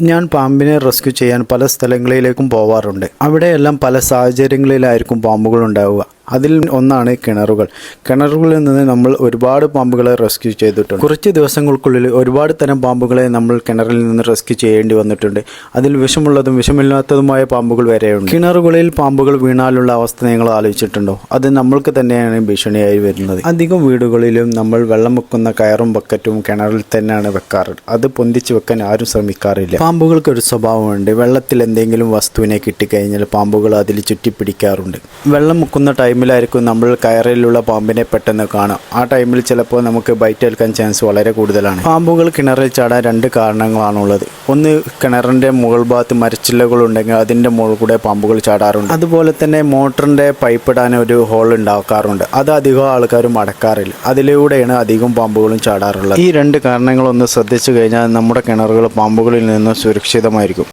ഞാൻ പാമ്പിനെ റെസ്ക്യൂ ചെയ്യാൻ പല സ്ഥലങ്ങളിലേക്കും പോവാറുണ്ട്. അവിടെയെല്ലാം പല സാഹചര്യങ്ങളിലായിരിക്കും പാമ്പുകൾ ഉണ്ടാവുക അതിൽ ഒന്നാണ് കിണറുകൾ. കിണറുകളിൽ നിന്ന് നമ്മൾ ഒരുപാട് പാമ്പുകളെ റെസ്ക്യൂ ചെയ്തിട്ടുണ്ട്. കുറച്ച് ദിവസങ്ങൾക്കുള്ളിൽ ഒരുപാട് തരം പാമ്പുകളെ നമ്മൾ കിണറിൽ നിന്ന് റെസ്ക്യൂ ചെയ്യേണ്ടി വന്നിട്ടുണ്ട്. അതിൽ വിഷമുള്ളതും വിഷമില്ലാത്തതുമായ പാമ്പുകൾ വരെയുണ്ട്. കിണറുകളിൽ പാമ്പുകൾ വീണാലുള്ള അവസ്ഥ നിങ്ങൾ ആലോചിച്ചിട്ടുണ്ടോ? അത് നമ്മൾക്ക് തന്നെയാണ് ഭീഷണിയായി വരുന്നത്. അധികം വീടുകളിലും നമ്മൾ വെള്ളം വെക്കുന്ന കയറും ബക്കറ്റും കിണറിൽ തന്നെയാണ് വെക്കാറ്. അത് പൊന്തിച്ച് വെക്കാൻ ആരും ശ്രമിക്കാറില്ല. പാമ്പുകൾക്ക് ഒരു സ്വഭാവമുണ്ട്. വെള്ളത്തിൽ എന്തെങ്കിലും വസ്തുവിനെ കിട്ടിക്കഴിഞ്ഞാൽ പാമ്പുകൾ അതിൽ ചുറ്റിപ്പിടിക്കാറുണ്ട്. വെള്ളം മുക്കുന്ന ടൈമിലായിരിക്കും നമ്മൾ കയറിലുള്ള പാമ്പിനെ പെട്ടെന്ന് കാണും ആ ടൈമിൽ ചിലപ്പോൾ നമുക്ക് ബൈറ്റ് ഏൽക്കാൻ ചാൻസ് വളരെ കൂടുതലാണ്. പാമ്പുകൾ കിണറിൽ ചാടാൻ രണ്ട് കാരണങ്ങളാണുള്ളത്. ഒന്ന് കിണറിന്റെ മുകൾ ഭാഗത്ത് മരച്ചില്ലകൾ ഉണ്ടെങ്കിൽ അതിന്റെ മുകളിൽ കൂടെ പാമ്പുകൾ ചാടാറുണ്ട്. അതുപോലെ തന്നെ മോട്ടറിന്റെ പൈപ്പ് ഇടാൻ ഒരു ഹോൾ ഉണ്ടാക്കാറുണ്ട്. അത് അധികം ആൾക്കാരും അടക്കാറില്ല. അതിലൂടെയാണ് അധികം പാമ്പുകളും ചാടാറുള്ളത്. ഈ രണ്ട് കാരണങ്ങളൊന്ന് ശ്രദ്ധിച്ചു കഴിഞ്ഞാൽ നമ്മുടെ കിണറുകൾ പാമ്പുകളിൽ നിന്ന് സുരക്ഷിതമായിരിക്കും.